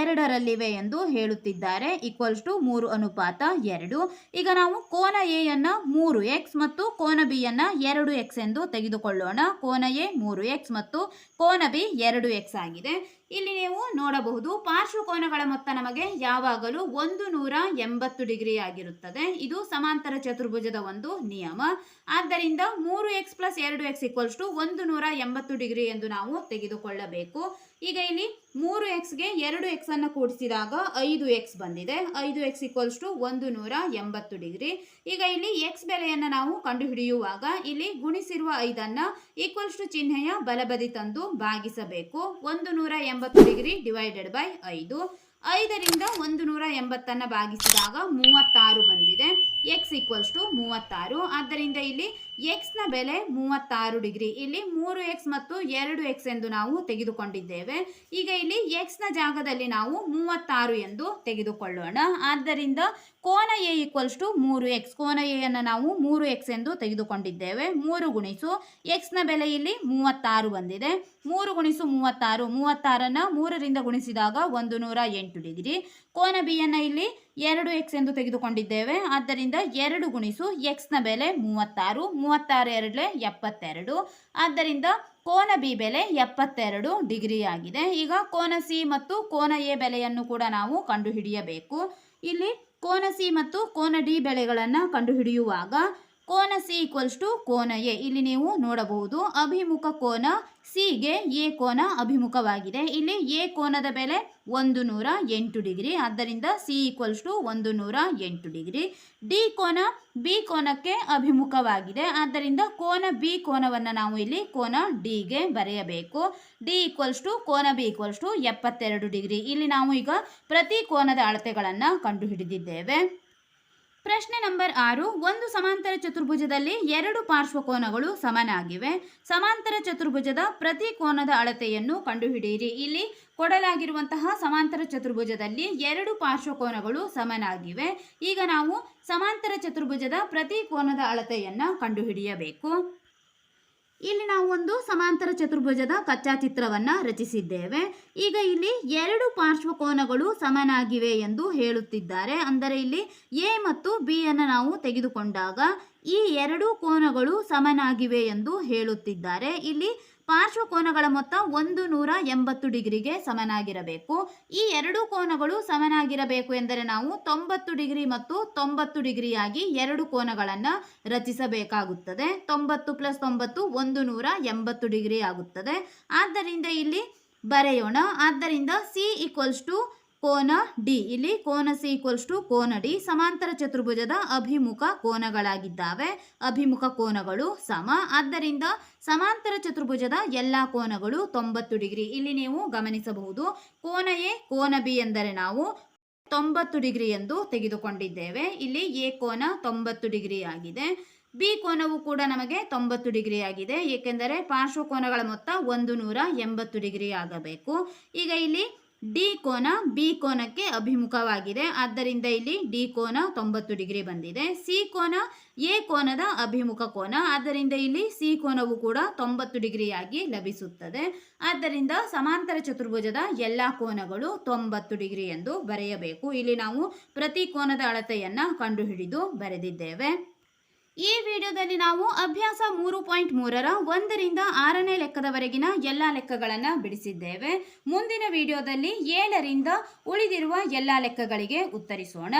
ಎರಡರಲ್ಲಿವೆ ಎಂದು ಹೇಳುತ್ತಿದ್ದಾರೆ. ಈಕ್ವಲ್ಸ್ ಟು ಮೂರು ಅನುಪಾತ ಎರಡು. ಈಗ ನಾವು ಕೋನ ಎ ಅನ್ನ ಮೂರು ಎಕ್ಸ್ ಮತ್ತು ಕೋನ ಬಿ ಅನ್ನ ಎರಡು ಎಕ್ಸ್ ಎಂದು ತೆಗೆದುಕೊಳ್ಳೋಣ. ಕೋನ ಎ ಮೂರು ಎಕ್ಸ್ ಮತ್ತು ಕೋನ ಬಿ ಎರಡು ಎಕ್ಸ್ ಆಗಿದೆ. ಇಲ್ಲಿ ನೀವು ನೋಡಬಹುದು ಪಾರ್ಶ್ವಕೋನಗಳ ಮೊತ್ತ ನಮಗೆ ಯಾವಾಗಲೂ ಒಂದು ನೂರ ಎಂಬತ್ತು ಡಿಗ್ರಿ ಆಗಿರುತ್ತದೆ. ಇದು ಸಮಾಂತರ ಚತುರ್ಭುಜದ ಒಂದು ನಿಯಮ. ಆದ್ದರಿಂದ ಮೂರು ಎಕ್ಸ್ ಪ್ಲಸ್ ಎರಡು ಎಕ್ಸ್ ಈಕ್ವಲ್ಸ್ ಟು ಒಂದು ನೂರ ಎಂಬತ್ತು ಡಿಗ್ರಿ ಎಂದು ನಾವು ತೆಗೆದುಕೊಳ್ಳಬೇಕು. ಈಗ ಇಲ್ಲಿ ಮೂರು ಎಕ್ಸ್ಗೆ ಎರಡು ಎಕ್ಸನ್ನು ಕೂಡಿಸಿದಾಗ ಐದು ಎಕ್ಸ್ ಬಂದಿದೆ. ಐದು ಎಕ್ಸ್ ಈಕ್ವಲ್ಸ್ ಟು ಒಂದು ನೂರ ಎಂಬತ್ತು ಡಿಗ್ರಿ ಈಗ ಇಲ್ಲಿ ಎಕ್ಸ್ ಬೆಲೆಯನ್ನು ನಾವು ಕಂಡುಹಿಡಿಯುವಾಗ ಇಲ್ಲಿ ಗುಣಿಸಿರುವ ಐದನ್ನು ಈಕ್ವಲ್ಸ್ ಟು ಚಿಹ್ನೆಯ ಬಲಬದಿ ತಂದು ಭಾಗಿಸಬೇಕು. ಒಂದು ನೂರ ಎಂಬತ್ತು ಡಿಗ್ರಿ ಡಿವೈಡೆಡ್ ಬೈ ಐದು. ಐದರಿಂದ ಒಂದು ನೂರ ಎಂಬತ್ತನ್ನು ಭಾಗಿಸಿದಾಗ ಮೂವತ್ತಾರು ಬಂದಿದೆ. ಎಕ್ಸ್ ಈಕ್ವಲ್ಸ್ ಟು ಮೂವತ್ತಾರು. ಆದ್ದರಿಂದ ಇಲ್ಲಿ ಎಕ್ಸ್ನ ಬೆಲೆ ಮೂವತ್ತಾರು ಡಿಗ್ರಿ. ಇಲ್ಲಿ ಮೂರು ಎಕ್ಸ್ ಮತ್ತು ಎರಡು ಎಕ್ಸ್ ಎಂದು ನಾವು ತೆಗೆದುಕೊಂಡಿದ್ದೇವೆ. ಈಗ ಇಲ್ಲಿ ಎಕ್ಸ್ನ ಜಾಗದಲ್ಲಿ ನಾವು ಮೂವತ್ತಾರು ಎಂದು ತೆಗೆದುಕೊಳ್ಳೋಣ. ಆದ್ದರಿಂದ ಕೋನ ಎ ಈಕ್ವಲ್ಸ್ ಟು ಮೂರು ಎಕ್ಸ್ ಕೋನ ಎಯನ್ನು ನಾವು ಮೂರು ಎಕ್ಸ್ ಎಂದು ತೆಗೆದುಕೊಂಡಿದ್ದೇವೆ. ಮೂರು ಗುಣಿಸು ಎಕ್ಸ್ನ ಬೆಲೆ ಇಲ್ಲಿ ಮೂವತ್ತಾರು ಬಂದಿದೆ. ಮೂರು ಗುಣಿಸು ಮೂವತ್ತಾರು. ಮೂವತ್ತಾರನ್ನು ಮೂರರಿಂದ ಗುಣಿಸಿದಾಗ ಒಂದು ನೂರ ಎಂಟು ಡಿಗ್ರಿ. ಕೋನ ಬಿಯನ್ನು ಇಲ್ಲಿ ಎರಡು ಎಕ್ಸ್ ಎಂದು ತೆಗೆದುಕೊಂಡಿದ್ದೇವೆ. ಆದ್ದರಿಂದ ಎರಡು ಗುಣಿಸು ಎಕ್ಸ್ನ ಬೆಲೆ ಮೂವತ್ತಾರು. ಮೂವತ್ತಾರು ಎರಡಲೆ ಎಪ್ಪತ್ತೆರಡು. ಆದ್ದರಿಂದ ಕೋನ ಬಿ ಬೆಲೆ ಎಪ್ಪತ್ತೆರಡು ಡಿಗ್ರಿ ಆಗಿದೆ. ಈಗ ಕೋನ ಸಿ ಮತ್ತು ಕೋನ ಎ ಬೆಲೆಯನ್ನು ಕೂಡ ನಾವು ಕಂಡುಹಿಡಿಯಬೇಕು. ಇಲ್ಲಿ ಕೋನ ಸಿ ಮತ್ತು ಕೋನ ಡಿ ಬೆಲೆಗಳನ್ನು ಕಂಡುಹಿಡಿಯುವಾಗ ಕೋನ ಸಿ ಈಕ್ವಲ್ಸ್ ಟು ಕೋನ ಎ. ಇಲ್ಲಿ ನೀವು ನೋಡಬಹುದು ಅಭಿಮುಖ ಕೋನ ಸಿಗೆ ಎ ಕೋನ ಅಭಿಮುಖವಾಗಿದೆ. ಇಲ್ಲಿ ಎ ಕೋನದ ಬೆಲೆ ಒಂದು ನೂರ ಎಂಟು ಡಿಗ್ರಿ. ಆದ್ದರಿಂದ ಸಿ ಈಕ್ವಲ್ಸ್ ಟು ಒಂದು ನೂರ ಎಂಟು ಡಿಗ್ರಿ. ಡಿ ಕೋನ ಬಿ ಕೋನಕ್ಕೆ ಅಭಿಮುಖವಾಗಿದೆ. ಆದ್ದರಿಂದ ಕೋನ ಬಿ ಕೋನವನ್ನು ನಾವು ಇಲ್ಲಿ ಕೋನ ಡಿಗೆ ಬರೆಯಬೇಕು. ಡಿ ಈಕ್ವಲ್ಸ್ ಟು ಕೋನ ಬಿ ಈಕ್ವಲ್ಸ್ ಟು ಎಪ್ಪತ್ತೆರಡು ಡಿಗ್ರಿ. ಇಲ್ಲಿ ನಾವು ಈಗ ಪ್ರತಿ ಕೋನದ ಅಳತೆಗಳನ್ನು ಕಂಡುಹಿಡಿದಿದ್ದೇವೆ. ಪ್ರಶ್ನೆ ನಂಬರ್ ಆರು, ಒಂದು ಸಮಾಂತರ ಚತುರ್ಭುಜದಲ್ಲಿ ಎರಡು ಪಾರ್ಶ್ವಕೋನಗಳು ಸಮನಾಗಿವೆ. ಸಮಾಂತರ ಚತುರ್ಭುಜದ ಪ್ರತಿ ಕೋನದ ಅಳತೆಯನ್ನು ಕಂಡುಹಿಡಿಯಿರಿ. ಇಲ್ಲಿ ಕೊಡಲಾಗಿರುವಂತಹ ಸಮಾಂತರ ಚತುರ್ಭುಜದಲ್ಲಿ ಎರಡು ಪಾರ್ಶ್ವಕೋನಗಳು ಸಮನಾಗಿವೆ. ಈಗ ನಾವು ಸಮಾಂತರ ಚತುರ್ಭುಜದ ಪ್ರತಿ ಕೋನದ ಅಳತೆಯನ್ನು ಕಂಡುಹಿಡಿಯಬೇಕು. ಇಲ್ಲಿ ನಾವು ಒಂದು ಸಮಾಂತರ ಚತುರ್ಭುಜದ ಕಚ್ಚಾ ಚಿತ್ರವನ್ನ ರಚಿಸಿದ್ದೇವೆ. ಈಗ ಇಲ್ಲಿ ಎರಡು ಪಾರ್ಶ್ವಕೋನಗಳು ಸಮನಾಗಿವೆ ಎಂದು ಹೇಳುತ್ತಿದ್ದಾರೆ. ಅಂದರೆ ಇಲ್ಲಿ ಎ ಮತ್ತು ಬಿ ಅನ್ನು ನಾವು ತೆಗೆದುಕೊಂಡಾಗ ಈ ಎರಡು ಕೋನಗಳು ಸಮನಾಗಿವೆ ಎಂದು ಹೇಳುತ್ತಿದ್ದಾರೆ. ಇಲ್ಲಿ ಪಾರ್ಶ್ವಕೋನಗಳ ಮೊತ್ತ ಒಂದು ನೂರ ಎಂಬತ್ತು ಡಿಗ್ರಿಗೆ ಸಮನಾಗಿರಬೇಕು. ಈ ಎರಡು ಕೋನಗಳು ಸಮನಾಗಿರಬೇಕು ಎಂದರೆ ನಾವು ತೊಂಬತ್ತು ಡಿಗ್ರಿ ಮತ್ತು ತೊಂಬತ್ತು ಡಿಗ್ರಿಯಾಗಿ ಎರಡು ಕೋನಗಳನ್ನು ರಚಿಸಬೇಕಾಗುತ್ತದೆ. ತೊಂಬತ್ತು ಪ್ಲಸ್ ತೊಂಬತ್ತು ಒಂದು ನೂರ ಎಂಬತ್ತು ಡಿಗ್ರಿ ಆಗುತ್ತದೆ. ಆದ್ದರಿಂದ ಇಲ್ಲಿ ಬರೆಯೋಣ. ಆದ್ದರಿಂದ ಸಿ ಈಕ್ವಲ್ಸ್ ಟು ಕೋನ ಡಿ. ಇಲ್ಲಿ ಕೋನ ಸಿ ಈಕ್ವಲ್ಸ್ ಟು ಕೋನ ಡಿ ಸಮಾಂತರ ಚತುರ್ಭುಜದ ಅಭಿಮುಖ ಕೋನಗಳಾಗಿದ್ದಾವೆ. ಅಭಿಮುಖ ಕೋನಗಳು ಸಮ. ಆದ್ದರಿಂದ ಸಮಾಂತರ ಚತುರ್ಭುಜದ ಎಲ್ಲ ಕೋನಗಳು ತೊಂಬತ್ತು ಡಿಗ್ರಿ. ಇಲ್ಲಿ ನೀವು ಗಮನಿಸಬಹುದು ಕೋನ ಎ, ಕೋನ ಬಿ ಎಂದರೆ ನಾವು ತೊಂಬತ್ತು ಡಿಗ್ರಿ ಎಂದು ತೆಗೆದುಕೊಂಡಿದ್ದೇವೆ. ಇಲ್ಲಿ ಎ ಕೋನ ತೊಂಬತ್ತು ಡಿಗ್ರಿ ಆಗಿದೆ. ಬಿ ಕೋನವು ಕೂಡ ನಮಗೆ ತೊಂಬತ್ತು ಡಿಗ್ರಿ ಆಗಿದೆ. ಏಕೆಂದರೆ ಪಾರ್ಶ್ವಕೋನಗಳ ಮೊತ್ತ ಒಂದು ನೂರ ಎಂಬತ್ತು ಡಿಗ್ರಿ ಆಗಬೇಕು. ಈಗ ಇಲ್ಲಿ ಡಿ ಕೋನ ಬಿ ಕೋನಕ್ಕೆ ಅಭಿಮುಖವಾಗಿದೆ. ಆದ್ದರಿಂದ ಇಲ್ಲಿ ಡಿ ಕೋನ ತೊಂಬತ್ತು ಡಿಗ್ರಿ ಬಂದಿದೆ. ಸಿ ಕೋನ ಎ ಕೋನದ ಅಭಿಮುಖ ಕೋನ. ಆದ್ದರಿಂದ ಇಲ್ಲಿ ಸಿ ಕೋನವು ಕೂಡ ತೊಂಬತ್ತು ಡಿಗ್ರಿಯಾಗಿ ಲಭಿಸುತ್ತದೆ. ಆದ್ದರಿಂದ ಸಮಾಂತರ ಚತುರ್ಭುಜದ ಎಲ್ಲ ಕೋನಗಳು ತೊಂಬತ್ತು ಡಿಗ್ರಿ ಎಂದು ಬರೆಯಬೇಕು. ಇಲ್ಲಿ ನಾವು ಪ್ರತಿ ಕೋನದ ಅಳತೆಯನ್ನು ಕಂಡುಹಿಡಿದು ಬರೆದಿದ್ದೇವೆ. ಈ ವಿಡಿಯೋದಲ್ಲಿ ನಾವು ಅಭ್ಯಾಸ ಮೂರು ಪಾಯಿಂಟ್ ಮೂರರ ಒಂದರಿಂದ ಆರನೇ ಲೆಕ್ಕದವರೆಗಿನ ಎಲ್ಲ ಲೆಕ್ಕಗಳನ್ನು ಬಿಡಿಸಿದ್ದೇವೆ. ಮುಂದಿನ ವಿಡಿಯೋದಲ್ಲಿ ಏಳರಿಂದ ಉಳಿದಿರುವ ಎಲ್ಲ ಲೆಕ್ಕಗಳಿಗೆ ಉತ್ತರಿಸೋಣ.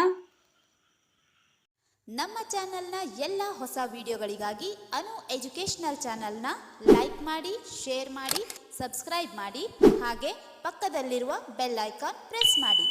ನಮ್ಮ ಚಾನೆಲ್ನ ಎಲ್ಲ ಹೊಸ ವಿಡಿಯೋಗಳಿಗಾಗಿ ಅನು ಎಜುಕೇಷನಲ್ ಚಾನೆಲ್ನ ಲೈಕ್ ಮಾಡಿ, ಶೇರ್ ಮಾಡಿ, ಸಬ್ಸ್ಕ್ರೈಬ್ ಮಾಡಿ, ಹಾಗೆ ಪಕ್ಕದಲ್ಲಿರುವ ಬೆಲ್ ಐಕಾನ್ ಪ್ರೆಸ್ ಮಾಡಿ.